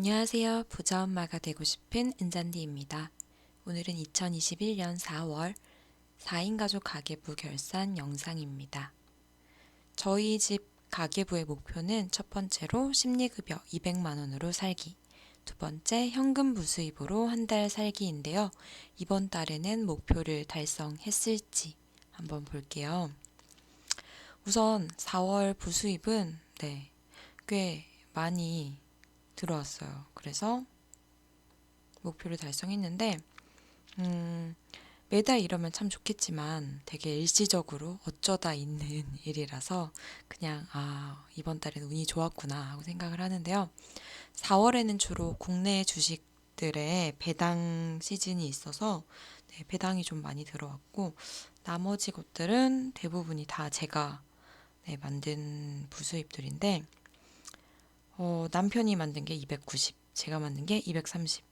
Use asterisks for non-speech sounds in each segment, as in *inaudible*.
안녕하세요. 부자 엄마가 되고 싶은 은잔디입니다. 오늘은 2021년 4월 4인 가족 가계부 결산 영상입니다. 저희 집 가계부의 목표는 첫 번째로 심리급여 200만 원으로 살기, 두 번째 현금 부수입으로 한 달 살기인데요. 이번 달에는 목표를 달성했을지 한번 볼게요. 우선 4월 부수입은 네, 꽤 많이 들어왔어요. 그래서 목표를 달성했는데, 음, 매달 이러면 참 좋겠지만 되게 일시적으로 어쩌다 있는 *laughs* 일이라서 그냥, 아, 이번 달에는 운이 좋았구나 하고 생각을 하는데요. 4월에는 주로 국내 주식들의 배당 시즌이 있어서 네, 배당이 좀 많이 들어왔고, 나머지 것들은 대부분이 다 제가 네, 만든 부수입들인데, 어, 남편이 만든 게 290, 제가 만든 게 230.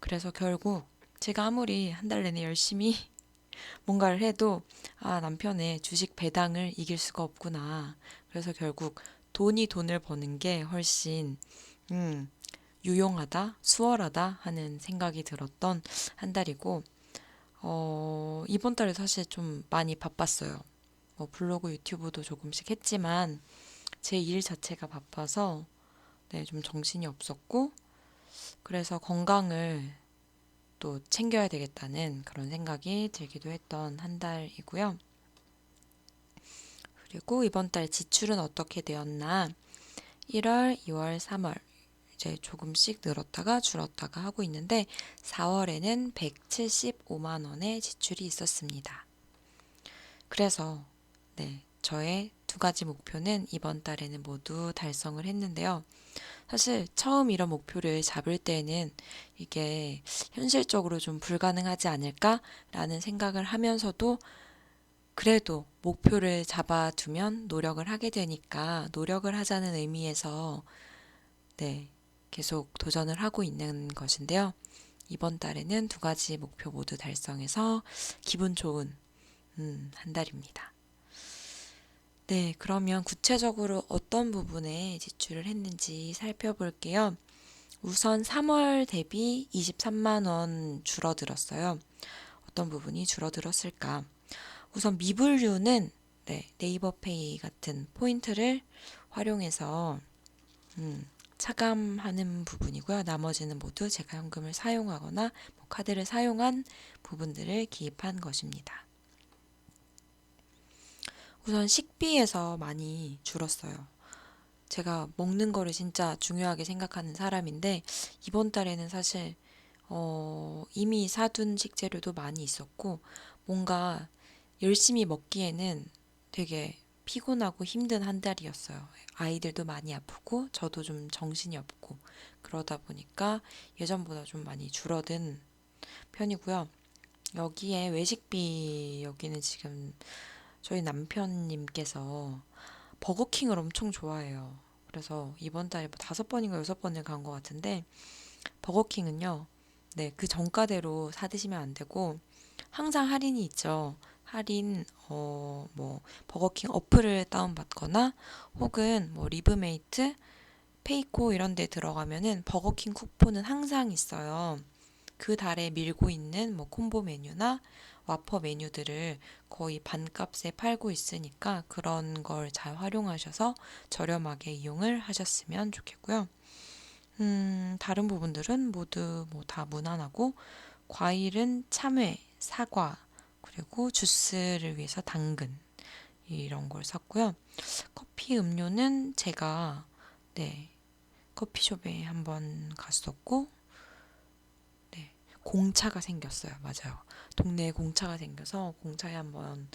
그래서 결국 제가 아무리 한 달 내내 열심히 *laughs* 뭔가를 해도 아, 남편의 주식 배당을 이길 수가 없구나. 그래서 결국 돈이 돈을 버는 게 훨씬 음, 유용하다, 수월하다 하는 생각이 들었던 한 달이고 어, 이번 달에 사실 좀 많이 바빴어요. 뭐 블로그, 유튜브도 조금씩 했지만 제 일 자체가 바빠서 네, 좀 정신이 없었고, 그래서 건강을 또 챙겨야 되겠다는 그런 생각이 들기도 했던 한 달이고요. 그리고 이번 달 지출은 어떻게 되었나? 1월, 2월, 3월 이제 조금씩 늘었다가 줄었다가 하고 있는데 4월에는 175만 원의 지출이 있었습니다. 그래서 네, 저의 두 가지 목표는 이번 달에는 모두 달성을 했는데요. 사실 처음 이런 목표를 잡을 때는 이게 현실적으로 좀 불가능하지 않을까라는 생각을 하면서도 그래도 목표를 잡아두면 노력을 하게 되니까 노력을 하자는 의미에서 네, 계속 도전을 하고 있는 것인데요. 이번 달에는 두 가지 목표 모두 달성해서 기분 좋은 음, 한 달입니다. 네, 그러면 구체적으로 어떤 부분에 지출을 했는지 살펴볼게요. 우선 3월 대비 23만 원 줄어들었어요. 어떤 부분이 줄어들었을까? 우선 미분류는 네, 네이버 페이 같은 포인트를 활용해서 음, 차감하는 부분이고요. 나머지는 모두 제가 현금을 사용하거나 뭐 카드를 사용한 부분들을 기입한 것입니다. 우선 식비에서 많이 줄었어요. 제가 먹는 거를 진짜 중요하게 생각하는 사람인데 이번 달에는 사실 어, 이미 사둔 식재료도 많이 있었고 뭔가 열심히 먹기에는 되게 피곤하고 힘든 한 달이었어요. 아이들도 많이 아프고 저도 좀 정신이 없고 그러다 보니까 예전보다 좀 많이 줄어든 편이고요. 여기에 외식비 여기는 지금 저희 남편님께서 버거킹을 엄청 좋아해요. 그래서 이번 달에 뭐 다섯 번인가 여섯 번을 간 것 같은데 버거킹은요. 네, 그 정가대로 사 드시면 안 되고 항상 할인이 있죠. 할인 어 뭐 버거킹 어플을 다운받거나 혹은 뭐 리브메이트, 페이코 이런 데 들어가면은 버거킹 쿠폰은 항상 있어요. 그 달에 밀고 있는 뭐 콤보 메뉴나 와퍼 메뉴들을 거의 반값에 팔고 있으니까 그런 걸 잘 활용하셔서 저렴하게 이용을 하셨으면 좋겠고요. 음, 다른 부분들은 모두 뭐 다 무난하고 과일은 참외, 사과, 그리고 주스를 위해서 당근 이런 걸 샀고요. 커피 음료는 제가 네, 커피숍에 한번 갔었고 공차가 생겼어요. 맞아요. 동네에 공차가 생겨서 공차에 한번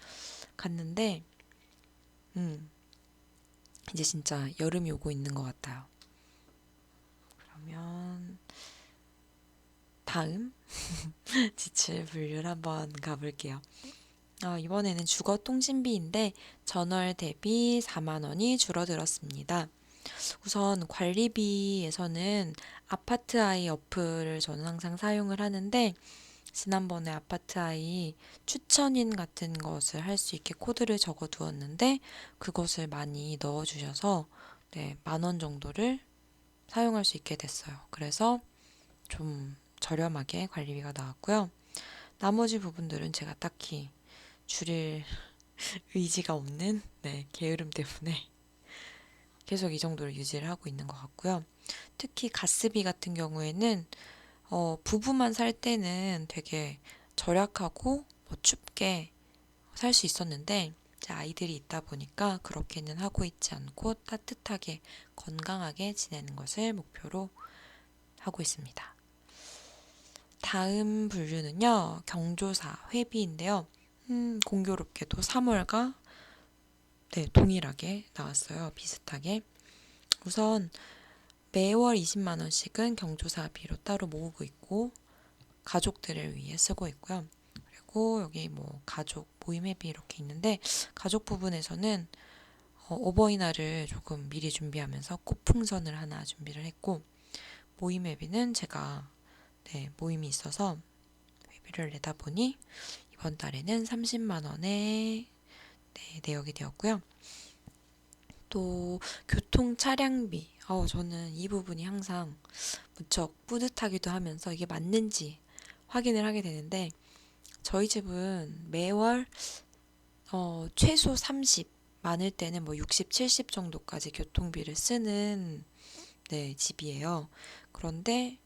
갔는데, 음, 이제 진짜 여름이 오고 있는 것 같아요. 그러면, 다음 *laughs* 지출 분류를 한번 가볼게요. 어, 이번에는 주거 통신비인데 전월 대비 4만 원이 줄어들었습니다. 우선 관리비에서는 아파트 아이 어플을 저는 항상 사용을 하는데 지난번에 아파트 아이 추천인 같은 것을 할 수 있게 코드를 적어 두었는데 그것을 많이 넣어 주셔서 네, 만 원 정도를 사용할 수 있게 됐어요. 그래서 좀 저렴하게 관리비가 나왔고요. 나머지 부분들은 제가 딱히 줄일 *laughs* 의지가 없는 네, 게으름 때문에 계속 이 정도를 유지를 하고 있는 것 같고요. 특히 가스비 같은 경우에는 어, 부부만 살 때는 되게 절약하고 뭐 춥게 살 수 있었는데 이제 아이들이 있다 보니까 그렇게는 하고 있지 않고 따뜻하게 건강하게 지내는 것을 목표로 하고 있습니다. 다음 분류는요, 경조사 회비인데요. 음, 공교롭게도 3월과 네, 동일하게 나왔어요. 비슷하게. 우선 매월 20만 원씩은 경조사비로 따로 모으고 있고 가족들을 위해 쓰고 있고요. 그리고 여기 뭐 가족 모임회비 이렇게 있는데 가족 부분에서는 어, 어버이날을 조금 미리 준비하면서 꽃풍선을 하나 준비를 했고 모임회비는 제가 네, 모임이 있어서 회비를 내다 보니 이번 달에는 30만 원에 네, 내역이 되었고요. 또 교통 차량비. 어, 저는 이 부분이 항상 무척 뿌듯하기도 하면서 이게 맞는지 확인을 하게 되는데 저희 집은 매월 어, 최소 30, 많을 때는 뭐 60, 70 정도까지 교통비를 쓰는 네, 집이에요. 그런데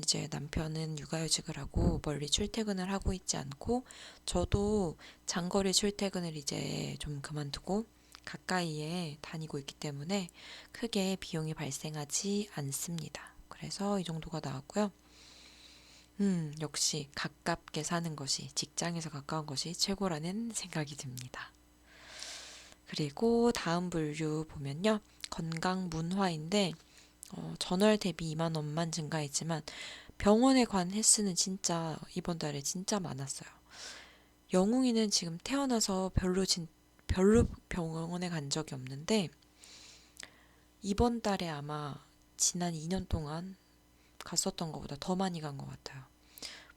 이제 남편은 육아휴직을 하고 멀리 출퇴근을 하고 있지 않고 저도 장거리 출퇴근을 이제 좀 그만두고 가까이에 다니고 있기 때문에 크게 비용이 발생하지 않습니다. 그래서 이 정도가 나왔고요. 음, 역시 가깝게 사는 것이 직장에서 가까운 것이 최고라는 생각이 듭니다. 그리고 다음 분류 보면요. 건강 문화인데 어, 전월 대비 2만 원만 증가했지만 병원에 관 횟수는 진짜 이번 달에 진짜 많았어요. 영웅이는 지금 태어나서 별로 진, 별로 병원에 간 적이 없는데 이번 달에 아마 지난 2년 동안 갔었던 것보다 더 많이 간 것 같아요.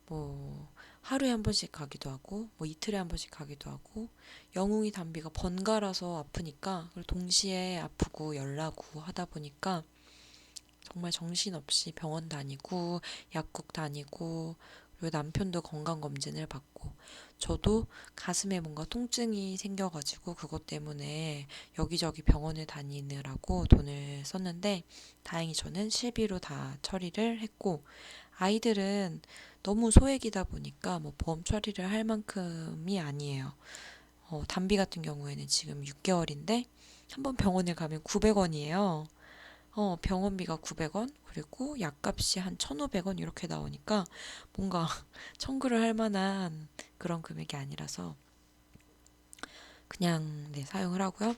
뭐 하루에 한 번씩 가기도 하고 뭐 이틀에 한 번씩 가기도 하고 영웅이 단비가 번갈아서 아프니까 동시에 아프고 열나고 하다 보니까 정말 정신없이 병원 다니고 약국 다니고 그리고 남편도 건강검진을 받고 저도 가슴에 뭔가 통증이 생겨가지고 그것 때문에 여기저기 병원을 다니느라고 돈을 썼는데 다행히 저는 실비로 다 처리를 했고 아이들은 너무 소액이다 보니까 뭐 보험 처리를 할 만큼이 아니에요. 어, 단비 같은 경우에는 지금 6개월인데 한번 병원에 가면 900원이에요. 어, 병원비가 900원, 그리고 약값이 한 1,500원 이렇게 나오니까 뭔가 *laughs* 청구를 할 만한 그런 금액이 아니라서 그냥 네, 사용을 하고요.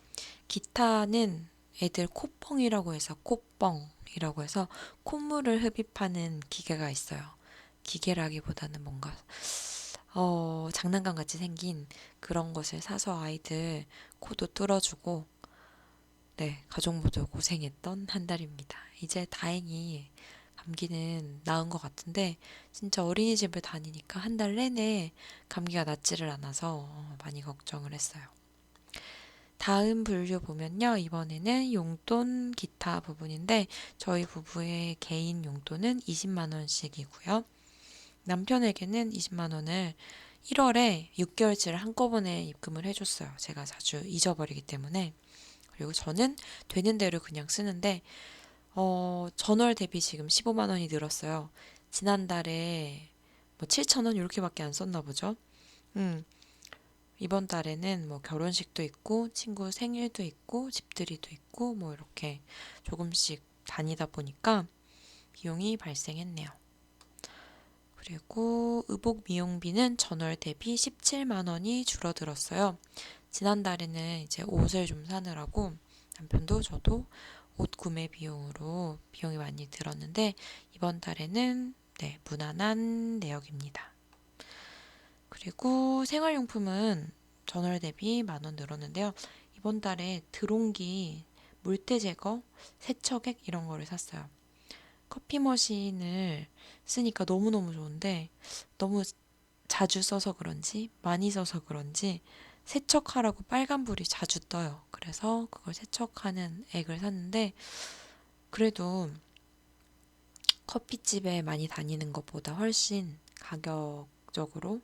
기타는 애들 콧뻥이라고 해서 콧뻥이라고 해서 콧물을 흡입하는 기계가 있어요. 기계라기보다는 뭔가 어, 장난감 같이 생긴 그런 것을 사서 아이들 코도 뚫어주고 네, 가족 모두 고생했던 한 달입니다. 이제 다행히 감기는 나은 것 같은데 진짜 어린이집을 다니니까 한 달 내내 감기가 낫지를 않아서 많이 걱정을 했어요. 다음 분류 보면요. 이번에는 용돈 기타 부분인데 저희 부부의 개인 용돈은 20만 원씩이고요. 남편에게는 20만 원을 1월에 6개월치를 한꺼번에 입금을 해줬어요. 제가 자주 잊어버리기 때문에. 그리고 저는 되는 대로 그냥 쓰는데, 어, 전월 대비 지금 15만 원이 늘었어요. 지난달에 뭐 7천 원 이렇게밖에 안 썼나 보죠. 음, 이번 달에는 뭐 결혼식도 있고, 친구 생일도 있고, 집들이도 있고, 뭐 이렇게 조금씩 다니다 보니까 비용이 발생했네요. 그리고 의복 미용비는 전월 대비 17만 원이 줄어들었어요. 지난달에는 이제 옷을 좀 사느라고 남편도 저도 옷 구매 비용으로 비용이 많이 들었는데 이번 달에는 네, 무난한 내역입니다. 그리고 생활용품은 전월 대비 만 원 늘었는데요. 이번 달에 드롱기, 물때 제거, 세척액 이런 거를 샀어요. 커피 머신을 쓰니까 너무너무 좋은데 너무 자주 써서 그런지 많이 써서 그런지 세척하라고 빨간불이 자주 떠요. 그래서 그걸 세척하는 액을 샀는데 그래도 커피집에 많이 다니는 것보다 훨씬 가격적으로,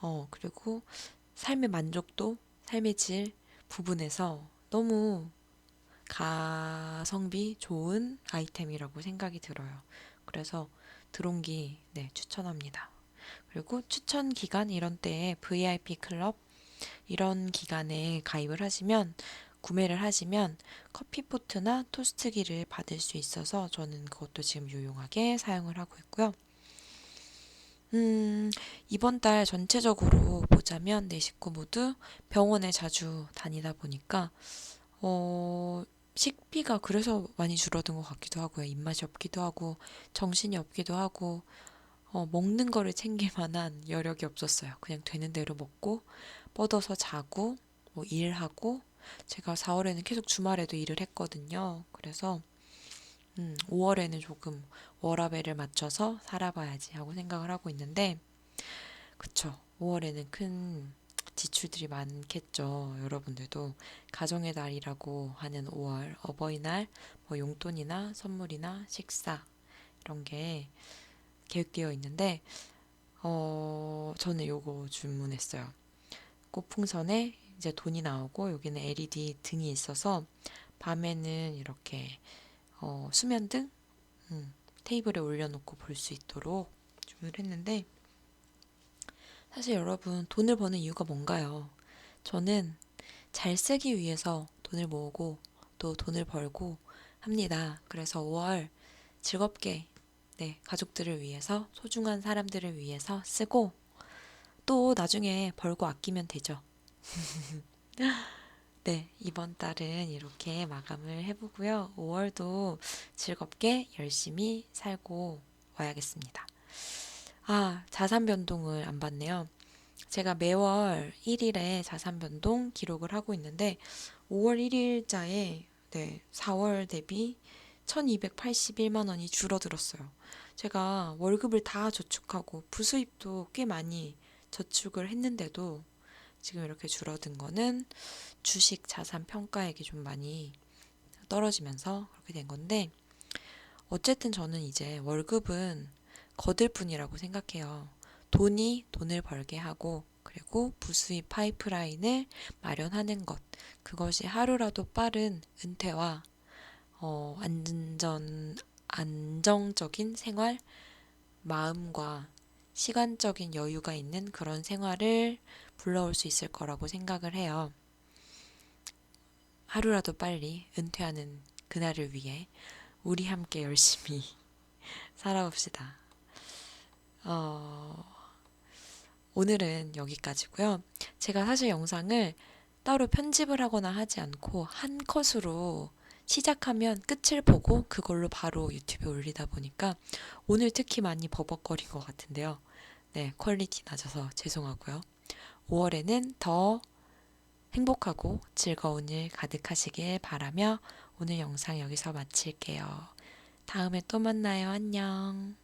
어, 그리고 삶의 만족도, 삶의 질 부분에서 너무 가성비 좋은 아이템이라고 생각이 들어요. 그래서 드론기, 네, 추천합니다. 그리고 추천 기간 이런 때에 VIP 클럽 이런 기간에 가입을 하시면 구매를 하시면 커피포트나 토스트기를 받을 수 있어서 저는 그것도 지금 유용하게 사용을 하고 있고요. 음, 이번 달 전체적으로 보자면 내 식구 모두 병원에 자주 다니다 보니까 어, 식비가 그래서 많이 줄어든 것 같기도 하고요. 입맛이 없기도 하고 정신이 없기도 하고 어, 먹는 거를 챙길 만한 여력이 없었어요. 그냥 되는 대로 먹고 뻗어서 자고 뭐 일하고 제가 4월에는 계속 주말에도 일을 했거든요. 그래서 음, 5월에는 조금 워라밸을 맞춰서 살아봐야지 하고 생각을 하고 있는데 그쵸. 5월에는 큰 지출들이 많겠죠. 여러분들도 가정의 달이라고 하는 5월 어버이날 뭐 용돈이나 선물이나 식사 이런 게 계획되어 있는데 어, 저는 요거 주문했어요. 꽃풍선에 이제 돈이 나오고 여기는 LED 등이 있어서 밤에는 이렇게 어, 수면등 음, 테이블에 올려놓고 볼 수 있도록 주문을 했는데 사실 여러분 돈을 버는 이유가 뭔가요? 저는 잘 쓰기 위해서 돈을 모으고 또 돈을 벌고 합니다. 그래서 5월 즐겁게 네, 가족들을 위해서 소중한 사람들을 위해서 쓰고 또 나중에 벌고 아끼면 되죠. *laughs* 네, 이번 달은 이렇게 마감을 해보고요. 5월도 즐겁게 열심히 살고 와야겠습니다. 아, 자산 변동을 안 봤네요. 제가 매월 1일에 자산 변동 기록을 하고 있는데 5월 1일자에 네, 4월 대비 1281만 원이 줄어들었어요. 제가 월급을 다 저축하고 부수입도 꽤 많이 저축을 했는데도 지금 이렇게 줄어든 거는 주식 자산 평가액이 좀 많이 떨어지면서 그렇게 된 건데 어쨌든 저는 이제 월급은 거들 뿐이라고 생각해요. 돈이 돈을 벌게 하고 그리고 부수입 파이프라인을 마련하는 것 그것이 하루라도 빠른 은퇴와 어, 안전 안정적인 생활 마음과 시간적인 여유가 있는 그런 생활을 불러올 수 있을 거라고 생각을 해요. 하루라도 빨리 은퇴하는 그날을 위해 우리 함께 열심히 *laughs* 살아봅시다. 어, 오늘은 여기까지고요. 제가 사실 영상을 따로 편집을 하거나 하지 않고 한 컷으로 시작하면 끝을 보고 그걸로 바로 유튜브에 올리다 보니까 오늘 특히 많이 버벅거린 것 같은데요. 네, 퀄리티 낮아서 죄송하고요. 5월에는 더 행복하고 즐거운 일 가득하시길 바라며 오늘 영상 여기서 마칠게요. 다음에 또 만나요. 안녕.